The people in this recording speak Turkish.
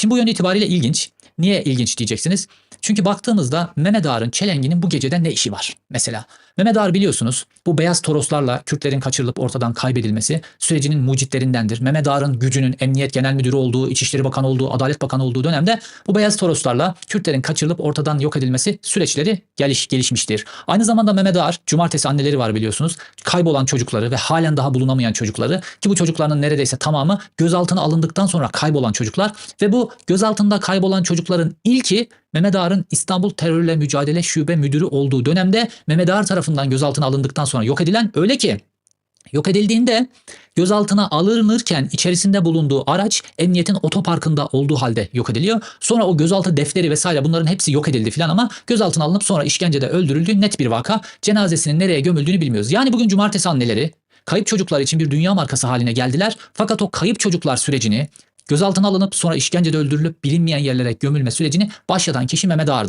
Şimdi bu yön itibariyle ilginç. Niye ilginç diyeceksiniz? Çünkü baktığımızda Mehmet Ağar'ın Çelengi'nin bu gecede ne işi var? Mesela Mehmet Ağar biliyorsunuz bu beyaz toroslarla Kürtlerin kaçırılıp ortadan kaybedilmesi sürecinin mucitlerindendir. Mehmet Ağar'ın gücünün Emniyet Genel Müdürü olduğu, İçişleri Bakanı olduğu, Adalet Bakanı olduğu dönemde bu beyaz toroslarla Kürtlerin kaçırılıp ortadan yok edilmesi süreçleri geliş, gelişmiştir. Aynı zamanda Mehmet Ağar, cumartesi anneleri var biliyorsunuz. Kaybolan çocukları ve halen daha bulunamayan çocukları ki bu çocukların neredeyse tamamı gözaltına alındıktan sonra kaybolan çocuklar ve bu gözaltında kaybolan çocukların ilki Mehmet Ağar'ın İstanbul Terörle Mücadele Şube Müdürü olduğu dönemde Mehmet Ağar tarafından gözaltına alındıktan sonra yok edilen öyle ki Yok edildiğinde gözaltına alınırken içerisinde bulunduğu araç emniyetin otoparkında olduğu halde yok ediliyor. Sonra o gözaltı defteri vesaire bunların hepsi yok edildi filan ama gözaltına alınıp sonra işkencede öldürüldüğü net bir vaka. Cenazesinin nereye gömüldüğünü bilmiyoruz. Yani bugün cumartesi anneleri kayıp çocuklar için bir dünya markası haline geldiler. Fakat o kayıp çocuklar sürecini gözaltına alınıp sonra işkencede öldürülüp bilinmeyen yerlere gömülme sürecini başlatan kişi Mehmet Ağar'dı.